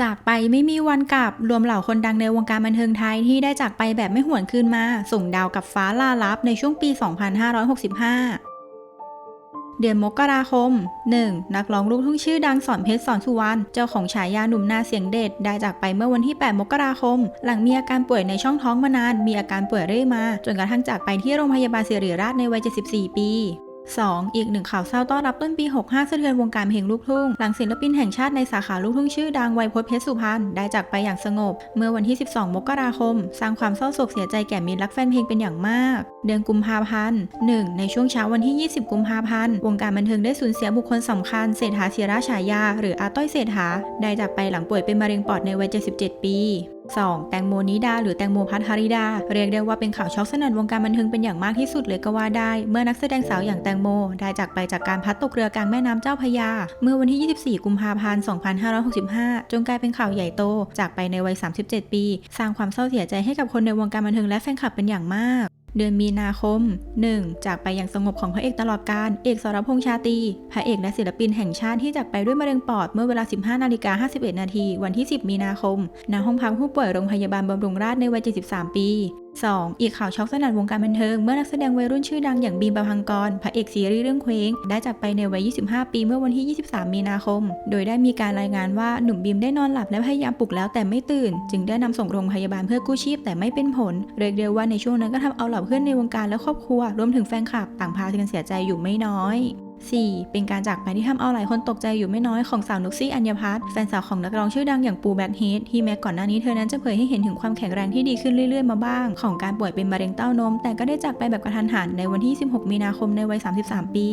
จากไปไม่มีวันกลับรวมเหล่าคนดังในวงการบันเทิงไทยที่ได้จากไปแบบไม่หวนคืนมา ส่งดาวกับฟ้าลาลับในช่วงปี 2565 เดือนมกราคม 1. นักร้องลูกทุ่งชื่อดังสอนเพชรสอนสุวรรณเจ้าของฉายาหนุ่มหน้าเสียงเด็ด ได้จากไปเมื่อวันที่ 8 มกราคม หลังมีอาการป่วยในช่องท้องมานาน มีอาการป่วยเรื่อยมา จนกระทั่งจากไปที่โรงพยาบาลศิริราชในวัย 74 ปี 2. อีกหนึ่งข่าวเศร้าต้อนรับต้นปี 65 สะเทือนวงการเพลงลูกทุ่ง หลังศิลปินแห่งชาติในสาขาลูกทุ่งชื่อดังไวยพจน์เพชรสุพรรณได้จากไปอย่างสงบ เมื่อวันที่ 12 มกราคม สร้างความเศร้าโศกเสียใจแก่มิตรรักแฟนเพลงเป็นอย่างมาก เดือนกุมภาพันธ์ 1. ในช่วงเช้าวันที่ 20 กุมภาพันธ์ วงการบันเทิงได้สูญเสียบุคคลสำคัญเศรษฐาศิราฉายา หรืออาต้อยเศรษฐา ได้จากไปหลังป่วยเป็นมะเร็งปอดในวัย 77 ปี 2. แตงโมนิดา หรือแตงโมพัทธริดา เรียกได้ว่าเป็นข่าวช็อกสนั่นวงการบันเทิงเป็นอย่างมากที่สุดเลยก็ว่าได้ เมื่อนักแสดงสาวอย่างแตงโม ได้จากไปจากการพัดตกเรือกลางแม่น้ำเจ้าพยา เมื่อวันที่ 24 กุมภาพันธ์ 2565 จนกลายเป็นข่าวใหญ่โต จากไปในวัย 37 ปี สร้างความเศร้าเสียใจให้กับคนในวงการบันเทิงและแฟนคลับเป็นอย่างมาก เดือนมีนาคม 1. จากไปอย่างสงบของพระเอกตลอดการ เอกสรพงษ์ชาตีพระเอกและศิลปินแห่งชาติที่จากไปด้วยมะเร็งปอดเมื่อเวลา 15นาฬิกา51นาทีวันที่ 10 มีนาคมณห้องพักผู้ป่วยโรงพยาบาลบำรุงราษฎร์ในวัย 73 ปี 2. อีกข่าวช็อกสนั่นวงการบันเทิง เมื่อนักแสดงวัยรุ่นชื่อดังอย่างบีมประพังกรพระเอกซีรีส์เรื่องเคว้ง ได้จากไปในวัย 25 ปีเมื่อวันที่ 23 มีนาคม โดยได้มีการรายงานว่าหนุ่มบีมได้นอนหลับและพยายามปลุกแล้วแต่ไม่ตื่น จึงได้นำส่งโรงพยาบาลเพื่อกู้ชีพแต่ไม่เป็นผล เรียกได้ว่าในช่วงนั้นก็ทำเอาเหล่าเพื่อนในวงการและครอบครัวรวมถึงแฟนคลับต่างพากันเสียใจอยู่ไม่น้อย 4. เป็นการจากไปที่ทำเอาหลายคนตกใจอยู่ไม่น้อยของสาวนุกซี่อัญญพัฒน์แฟนสาวของนักร้องชื่อดังอย่างปูแบ็คเฮดที่แม้ก่อนหน้านี้เธอนั้นจะเผยให้เห็นถึงความแข็งแรงที่ดีขึ้นเรื่อยๆมาบ้าง ของการป่วยเป็นมะเร็งเต้านม แต่ก็ได้จากไปแบบกระทันหันในวันที่ 16 มีนาคมในวัย 33 ปี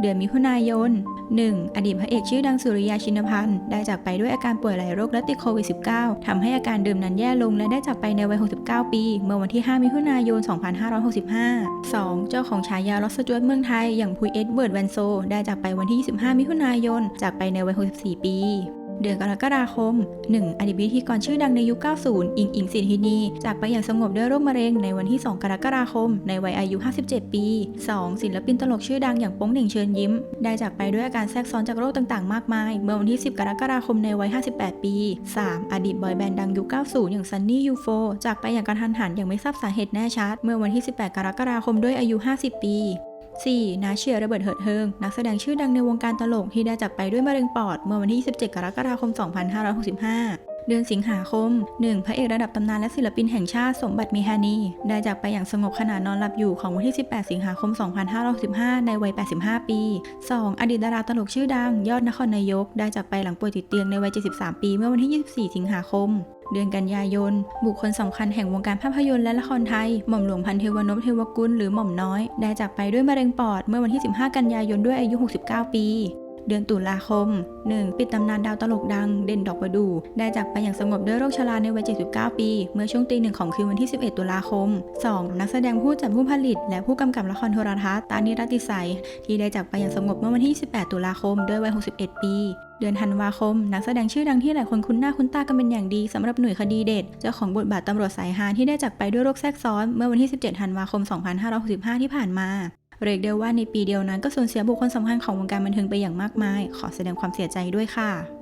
เดือนมิถุนายน 1. อดีตพระเอกชื่อดังสุริยาชินพันธ์ได้จากไปด้วยอาการป่วยหลายโรคและติดโควิด -19 ทำให้อาการดื่มนั้นแย่ลงและได้จากไปในวัย 69 ปี เมื่อวันที่ 5 มิถุนายน 2565 2. เจ้าของฉายาลอสจวตเมืองไทย อย่างพุยเอ็ดเวิร์ดแวนโซ ได้จากไปวันที่ 25 มิถุนายน จากไปในวัย 64 ปี เดือนกรกฎาคม 1. อดีตพิธีกรชื่อดังในยุค 90 อิงอิงสิทธินี จากไปอย่างสงบด้วยโรคมะเร็งในวันที่ 2 กรกฎาคม ในวัยอายุ 57 ปี 2. ศิลปินตลกชื่อดังอย่างโป้งเหน่งเชิญยิ้ม ได้จากไปด้วยอาการแทรกซ้อนจากโรคต่างๆ มากมาย เมื่อวันที่ 10 กรกฎาคมในวัย 58 ปี 3. อดีตบอยแบนด์ดังยุค 90 อย่างซันนี่ยูโฟจากไปอย่างกระทันหันอย่างไม่ทราบสาเหตุแน่ชัด เมื่อวันที่ 18 กรกฎาคมด้วยอายุ 50 ปี 4. นาเชียร์ระเบิดเหิดเฮิง นักแสดงชื่อดังในวงการตลกที่ได้จากไปด้วยมะเร็งปอด เมื่อวันที่ 27 กรกฎาคม 2565 เดือนสิงหาคม 1. พระเอกระดับตำนานและศิลปินแห่งชาติสมบัติมีฮานี ได้จากไปอย่างสงบขณะนอนหลับอยู่ของวันที่ 18 สิงหาคม 2565 ในวัย 85 ปี 2. อดีตดาราตลกชื่อดัง ยอดนครนายก ได้จากไปหลังป่วยติดเตียงในวัย 73 ปี เมื่อวันที่ 24 สิงหาคม เดือนกันยายน บุคคลสำคัญแห่งวงการภาพยนตร์และละครไทย หม่อมหลวงพันเทวนพเทวกุลหรือหม่อมน้อย ได้จากไปด้วยมะเร็งปอดเมื่อวันที่ 15 กันยายนด้วยอายุ 69 ปี เดือนตุลาคม 1. ปิดตำนานดาวตลกดัง เด่นดอกประดูได้จากไปอย่างสงบด้วยโรคชราในวัย 79 ปี เมื่อช่วงตีหนึ่งของคืนวันที่ 11 ตุลาคม 2. นักแสดงผู้จัดผู้ผลิต และผู้กำกับละครโทรทัศน์ตานิรัติสัยที่ได้จากไปอย่างสงบเมื่อวันที่18ตุลาคม ด้วยวัย 61 ปีเดือนธันวาคม นักแสดงชื่อดังที่หลายคนคุ้นหน้าคุ้นตากันเป็นอย่างดีสำหรับหน่วยคดีเด็ด เจ้าของบทบาทตำรวจสายฮานที่ได้จากไปด้วยโรคแทรกซ้อนเมื่อวันที่ 17 ธันวาคม 2565 ที่ผ่านมา เรียกได้ว่าในปีเดียวนั้นก็สูญเสียบุคคลสำคัญของวงการบันเทิงไปอย่างมากมาย ขอแสดงความเสียใจด้วยค่ะ